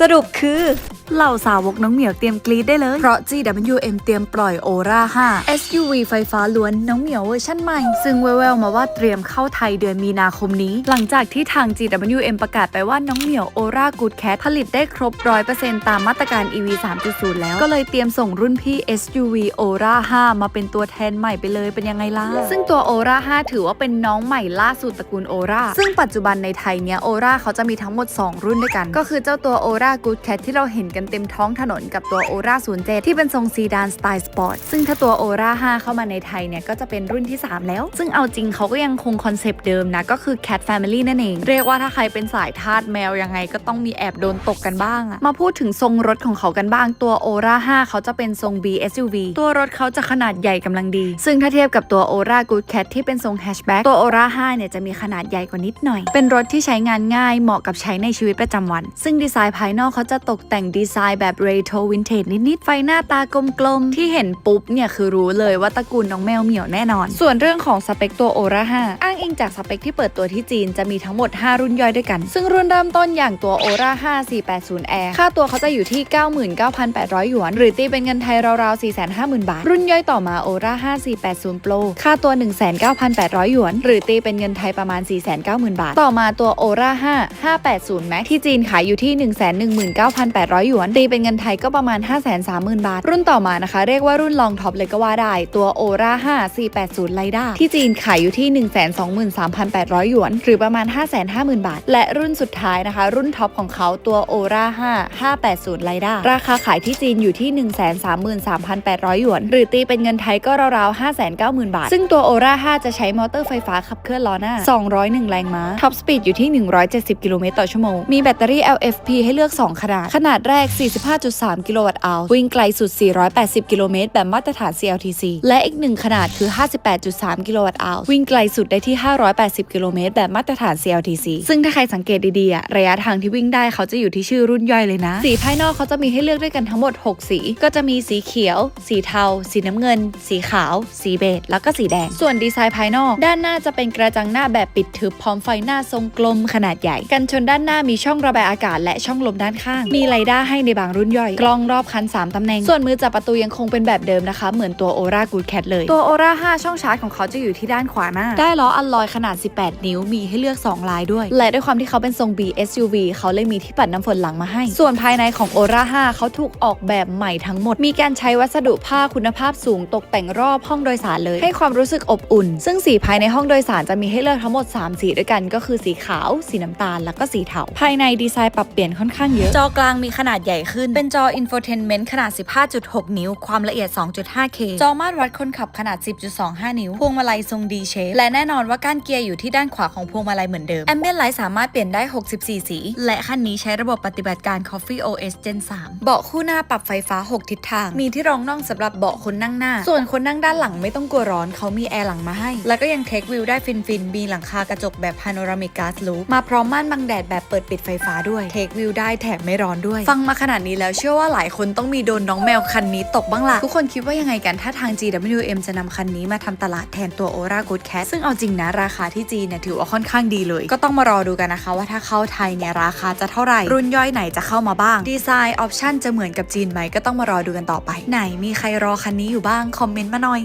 สรุปคือ เหล่าสาวกน้องเหมียวเตรียมกรีดได้เลย เพราะ GWM เตรียมปล่อย Aura 5 SUV ไฟฟ้าล้วนน้องเหมียวเวอร์ชั่นใหม่ ซึ่งแววๆมาว่าเตรียมเข้าไทยเดือนมีนาคมนี้ หลังจากที่ทาง GWM ประกาศไปว่าน้องเหมียว Aura Good Cat ผลิตได้ครบ 100%ตามมาตรการ EV 3.0 แล้ว ก็เลยเตรียมส่งรุ่นพี่ SUV Aura 5มาเป็นตัวแทนใหม่ไปเลยเป็นยังไงล่ะ ซึ่งตัว Aura 5ถือว่าเป็นน้องใหม่ล่าสุดตระกูล Aura ซึ่งปัจจุบันในไทยเนี้ย Aura เขาจะมีทั้งหมด 2 รุ่นด้วยกัน ก็คือเจ้าตัว Aura Good Cat ที่เราเห็นกันเต็มท้องถนนกับตัว Aura 07 ที่เป็นทรงซีดานสไตล์สปอร์ต ซึ่งถ้าตัว Aura 5เข้ามาในไทยเนี่ย ก็จะเป็นรุ่นที่ 3 แล้ว ซึ่งเอาจริงเขาก็ยังคงคอนเซปต์เดิมนะ ก็คือ Cat Family นั่นเอง เรียกว่าถ้าใครเป็นสายทาสแมวยังไงก็ต้องมีแอบโดนตกกันบ้างอะมาพูดถึงทรงรถของเขากันบ้างตัว Aura 5เขาจะเป็นทรง B SUV ตัวรถเขาจะขนาดใหญ่กำลังดี ซึ่งถ้าเทียบกับตัว Aura Good Cat ที่เป็นทรง Hatchback ตัว Aura 5เนี่ยจะมีขนาดใหญ่กว่านิดหน่อย เป็นรถที่ใช้งานง่ายเหมาะกับใช้ในชีวิตประจำวัน ซึ่งดีไซน์ภายนอกเขาจะตกแต่งดีีไซน์แบบ Retro Vintage นิดๆ ไฟหน้าตากลมๆ ที่เห็นปุ๊บเนี่ยคือรู้เลยว่าตระกูลน้องแมวเหมียวแน่นอน ส่วนเรื่องของสเปคตัว Aura 5อ้างอิงจากสเปคที่เปิดตัวที่จีนจะมีทั้งหมด 5 รุ่นย่อยด้วยกัน ซึ่งรุ่นเริ่มต้นอย่างตัว Aura 5 480 Air ค่าตัวเขาจะอยู่ที่ 99,800 หยวน หรือตีเป็นเงินไทยราวๆ 450,000 บาท รุ่นย่อยต่อมา Aura 5 480 Pro ค่าตัว 19,800 หยวน หรือตีเป็นเงินไทยประมาณ 490,000 บาท ต่อมาตัว Aura 5 580 Max ที่จีนขายอยู่ที่ 119,800 หยวนตีเป็นเงินไทยก็ประมาณ 530,000 บาท รุ่นต่อมานะคะ เรียกว่ารุ่นลองท็อปเลยก็ว่าได้ ตัว Aura 5 480 Lida ที่จีนขายอยู่ที่ 123,800 หยวน หรือประมาณ 550,000 บาท และรุ่นสุดท้ายนะคะ รุ่นท็อปของเขาตัว Aura 5 580 Lida ราคาขายที่จีนอยู่ที่ 133,800 หยวน หรือตีเป็นเงินไทยก็ราวๆ590,000 บาท ซึ่งตัว Aura 5จะใช้มอเตอร์ไฟฟ้าขับเคลื่อนล้อหน้า 201 แรงม้าท็อปสปีดอยู่ที่ 170 กิโลเมตรต่อชั่วโมงมีแบตเตอรี่ LFP ให้เลือก 2 ขนาดขนาดแรก45.3 กิโลวัตต์อัลวิ่งไกลสุด 480 กิโลเมตร แบบมาตรฐาน CLTC และอีกหนึ่งขนาดคือ 58.3 กิโลวัตต์อัลวิ่งไกลสุดได้ที่ 580 กิโลเมตร แบบมาตรฐาน CLTC ซึ่งถ้าใครสังเกตดีๆ ระยะทางที่วิ่งได้เขาจะอยู่ที่ชื่อรุ่นย่อยเลยนะ สีภายนอกเขาจะมีให้เลือกด้วยกันทั้งหมด 6 สี ก็จะมีสีเขียว สีเทา สีน้ำเงิน สีขาว สีเบจ แล้วก็สีแดง ส่วนดีไซน์ภายนอก ด้านหน้าจะเป็นกระจังหน้าแบบปิดทึบพร้อมไฟหน้าทรงกลมขนาดใหญ่ กันชนด้านหน้ามีช่องระบายอากาศและช่องลมด้านข้าง มีไรด้าให้ในบางรุ่นย่อย กล้องรอบคัน 3 ตำแหน่ง ส่วนมือจับประตูยังคงเป็นแบบเดิมนะคะ เหมือนตัว Aura Good Cat เลย ตัว Aura 5 ช่องชาร์จของเขาจะอยู่ที่ด้านขวาหน้า ได้ล้ออัลลอยขนาด 18 นิ้ว มีให้เลือก 2 ลายด้วย และด้วยความที่เขาเป็นทรง B SUV เขาเลยมีที่ปัดน้ำฝนหลังมาให้ ส่วนภายในของ Aura 5 เขาถูกออกแบบใหม่ทั้งหมด มีการใช้วัสดุผ้าคุณภาพสูงตกแต่งรอบห้องโดยสารเลย ให้ความรู้สึกอบอุ่น ซึ่งสีภายในห้องโดยสารจะมีให้เลือกทั้งหมด 3 สีด้วยกัน ก็คือสีขาว สีน้ำตาล แล้วก็สีเทา ภายในดีไซน์ปรับเปลี่ยนค่อนข้างเยอะ จอกลางมีขนาดใหญ่ขึ้น เป็นจอ infotainment ขนาด 15.6 นิ้ว ความละเอียด 2.5K จอมาตรวัดคนขับขนาด 10.25 นิ้ว พวงมาลัยทรง D shape และแน่นอนว่าก้านเกียร์อยู่ที่ด้านขวาของพวงมาลัยเหมือนเดิม Ambient Light สามารถเปลี่ยนได้ 64 สี และคันนี้ใช้ระบบปฏิบัติการ Coffee OS Gen 3 เบาะคู่หน้าปรับไฟฟ้า 6 ทิศทาง มีที่รองน่องสำหรับเบาะคนนั่งหน้า ส่วนคนนั่งด้านหลังไม่ต้องกลัวร้อนเขามีแอร์หลังมาให้ แล้วก็ยังเทควิวได้ฟินๆมีหลังคากระจกแบบ Panoramic Glass Roof มาพร้อมม่านบังแดดแบบเปิดปิดไฟฟ้าด้วยเทควิวได้แถมไม่ร้อนด้วย ฟังมาขนาดนี้แล้วเชื่อว่าหลายคนต้องมีโดนน้องแมวคันนี้ตกบ้างล่ะ ทุกคนคิดว่ายังไงกันถ้าทาง GWM จะนำคันนี้มาทำตลาดแทนตัว Aura Good Cat ซึ่งเอาจริงนะราคาที่จีนเนี่ยถือว่าค่อนข้างดีเลย ก็ต้องมารอดูกันนะคะว่าถ้าเข้าไทยเนี่ยราคาจะเท่าไหร่ รุ่นย่อยไหนจะเข้ามาบ้าง ดีไซน์ออปชั่นจะเหมือนกับจีนไหมก็ต้องมารอดูกันต่อไป ไหนมีใครรอคันนี้อยู่บ้างคอมเมนต์มาหน่อย